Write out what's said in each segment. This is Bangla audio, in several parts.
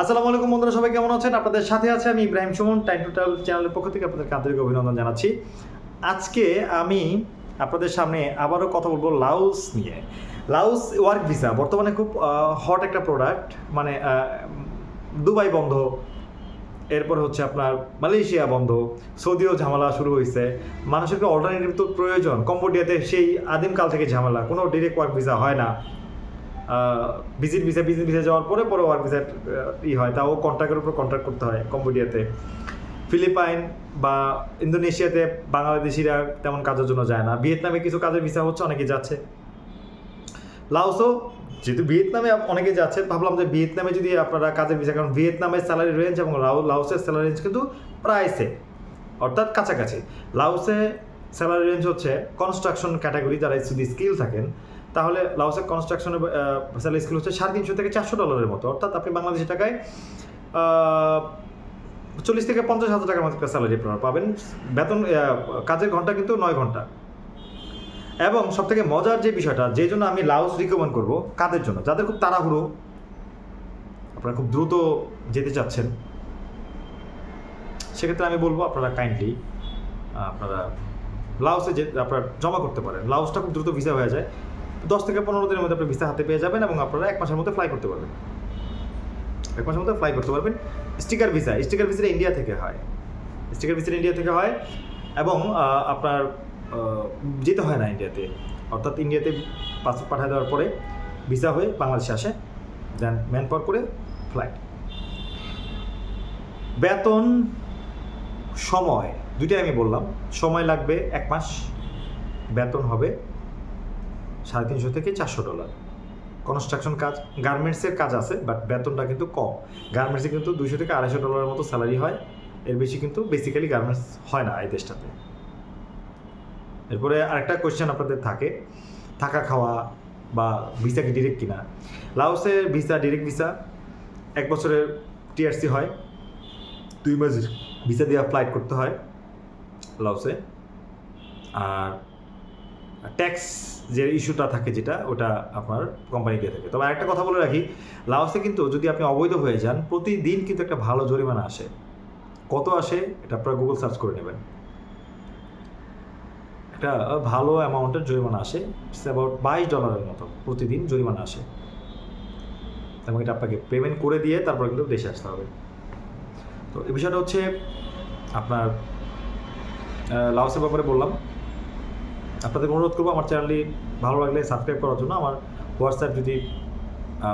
আসসালামু আলাইকুম বন্ধুরা, সবাই কেমন আছেন? আপনাদের সাথে আছে আমি ইব্রাহিম সুমন টাইম টোটাল চ্যানেলের পক্ষ থেকে আপনাদের আন্তরিক অভিনন্দন জানাচ্ছি। আজকে আমি আপনাদের সামনে আবারও কথা বলব লাউস নিয়ে। লাউস ওয়ার্ক ভিসা বর্তমানে খুব হট একটা প্রোডাক্ট মানে দুবাই বন্ধ, এরপর হচ্ছে আপনার মালয়েশিয়া বন্ধ, সৌদিও ঝামেলা শুরু হয়েছে মানুষের অল্টারনেটিভ তো প্রয়োজন? কম্বোডিয়াতে সেই আদিমকাল থেকে ঝামেলা, কোনো ডিরেক্ট ওয়ার্ক ভিসা হয় না। ভিজিট ভিসা ভিজিট ভিসা যাওয়ার পরে পরে ওয়ার্ক ভিসা ই হয়। তাও কন্ট্রাক্টের উপর কন্ট্রাক্ট করতে হয় কম্বোডিয়াতে। ফিলিপাইন বা ইন্দোনেশিয়াতে বাংলাদেশিরা তেমন কাজের জন্য যায় না। ভিয়েতনামে কিছু কাজের ভিসা হচ্ছে অনেকে যাচ্ছে। লাওসও যেহেতু ভিয়েতনামে অনেকে যাচ্ছে, ভাবলাম যে ভিয়েতনামে যদি আপনারা কাজের ভিসা কারণ ভিয়েতনামের স্যালারি রেঞ্জ এবং লাওসের স্যালারি রেঞ্জ কিন্তু প্রায় সেম অর্থাৎ কাছাকাছি। লাওসে স্যালারি রেঞ্জ হচ্ছে কনস্ট্রাকশন ক্যাটাগরি যারা যদি স্কিল থাকেন তাহলে লাওসের কনস্ট্রাকশনের স্যালারি স্কিল হচ্ছে সাড়ে তিনশো থেকে চারশো ডলারের মতো। অর্থাৎ আপনি বাংলাদেশি টাকায় চল্লিশ থেকে পঞ্চাশ হাজার টাকার মতো স্যালারি আপনারা পাবেন। বেতন কাজের ঘণ্টা কিন্তু নয় ঘণ্টা। এবং সব থেকে মজার যে বিষয়টা, যে জন্য আমি লাউস রিকমেন্ড করব, কাদের জন্য? যাদের খুব তাড়াহুড়ো, আপনারা খুব দ্রুত যেতে চাচ্ছেন, সেক্ষেত্রে আমি বলব আপনারা কাইন্ডলি আপনারা লাউসে যে, আপনারা জমা করতে পারেন। লাউসটা খুব দ্রুত ভিসা হয়ে যায়। দশ থেকে পনেরো দিনের মধ্যে আপনি ভিসা হাতে পেয়ে যাবেন এবং আপনারা এক মাসের মধ্যে ফ্লাই করতে পারবেন। এক মাসের মধ্যে ফ্লাই করতে পারবেন। স্টিকার ভিসা স্টিকার ভিসাটা ইন্ডিয়া থেকে হয়। স্টিকার ভিসাটা ইন্ডিয়া থেকে হয় এবং আপনার যেতে হয় না ইন্ডিয়াতে অর্থাৎ ইন্ডিয়াতে পাসপোর্ট পাঠিয়ে দেওয়ার পরে ভিসা হয়ে বাংলাদেশে আসে। দেন ম্যান পাওয়ার করে ফ্লাইট বেতন, সময়, দুইটাই আমি বললাম। সময় লাগবে এক মাস, বেতন হবে সাড়ে তিনশো থেকে চারশো ডলার। কনস্ট্রাকশন কাজ গার্মেন্টসের কাজ আছে বাট বেতনটা কিন্তু কম। গার্মেন্টসে কিন্তু দুইশো থেকে আড়াইশো ডলারের মতো স্যালারি হয়। এর বেশি কিন্তু বেসিক্যালি গার্মেন্টস হয় না এই দেশটাতে। এরপরে আরেকটা কোয়েশ্চেন আপনাদের থাকে থাকা খাওয়া বা ভিসা কি ডিরেক্ট কিনা? লাওসের ভিসা ডিরেক্ট ভিসা এক বছরের টিআরসি হয়। দুই মাস ভিসা দিয়ে ফ্লাইট করতে হয় লাওসে আর ট্যাক্স যে ইস্যুটা থাকে যেটা, ওটা আপনার কোম্পানি দিয়ে থাকে। তবে আরেকটা কথা বলে রাখি, লাওসে কিন্তু যদি আপনি অবৈধ হয়ে যান, প্রতিদিন কিন্তু একটা ভালো জরিমানা আসে। কত আসে? এটা আপনারা গুগল সার্চ করে নেবেন। একটা ভালো অ্যামাউন্টের জরিমানা আসে। অ্যাবাউট বাইশ ডলারের মতো প্রতিদিন জরিমানা আসে। এবং এটা আপনাকে পেমেন্ট করে দিয়ে তারপর কিন্তু দেশে আসতে হবে। তো এই বিষয়টা হচ্ছে আপনার লাওসের ব্যাপারে বললাম। আপনাদের অনুরোধ করব আমার চ্যানেলটি ভালো লাগলে সাবস্ক্রাইব করার জন্য। আমার হোয়াটসঅ্যাপ যদি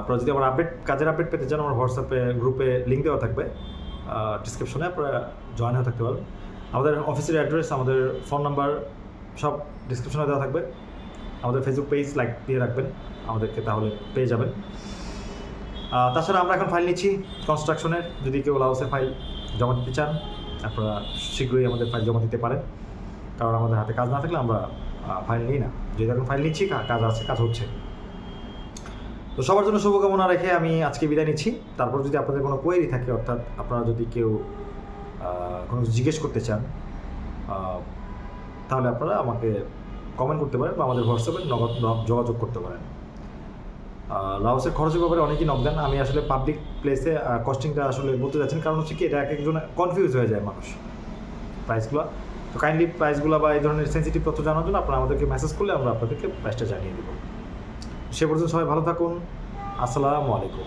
আপনারা যদি আমার আপডেট কাজের আপডেট পেতে চান, আমার হোয়াটসঅ্যাপে গ্রুপে লিঙ্ক দেওয়া থাকবে। ডিসক্রিপশনে আপনারা জয়েন হয়ে থাকতে পারবেন। আমাদের অফিসের অ্যাড্রেস আমাদের ফোন নাম্বার সব ডিসক্রিপশনে দেওয়া থাকবে। আমাদের ফেসবুক পেজ লাইক দিয়ে রাখবেন। আমাদেরকে তাহলে পেয়ে যাবেন। তাছাড়া আমরা এখন ফাইল নিচ্ছি কনস্ট্রাকশনের যদি কেউ লাউসের ফাইল জমা দিতে চান, আপনারা শীঘ্রই আমাদের ফাইল জমা দিতে পারেন। কারণ আমাদের হাতে কাজ না থাকলে আমরা ফাইল নিই না। যেহেতু এখন ফাইল নিচ্ছি কাজ আছে কাজ হচ্ছে। তো সবার জন্য শুভকামনা রেখে আমি আজকে বিদায় নিচ্ছি। তারপর যদি আপনাদের কোনো কোয়েরি থাকে অর্থাৎ আপনারা যদি কেউ কোনো জিজ্ঞেস করতে চান তাহলে আপনারা আমাকে কমেন্ট করতে পারেন বা আমাদের হোয়াটসঅ্যাপে নগদ যোগাযোগ করতে পারেন। আহ, লাওসের খরচের ব্যাপারে অনেকেই নক দেন আমি আসলে পাবলিক প্লেসে কস্টিংটা আসলে বলতে যাচ্ছেন কারণ হচ্ছে কি এটা এক একজন কনফিউজ হয়ে যায় মানুষ। প্রাইসগুলো তো কাইন্ডলি প্রাইসগুলো বা এই ধরনের সেন্সিটিভ তথ্য জানার জন্য আপনারা আমাদেরকে মেসেজ করলে আমরা আপনাদেরকে প্রাইসটা জানিয়ে দেবো। সে পর্যন্ত সবাই ভালো থাকুন। আসসালামু আলাইকুম।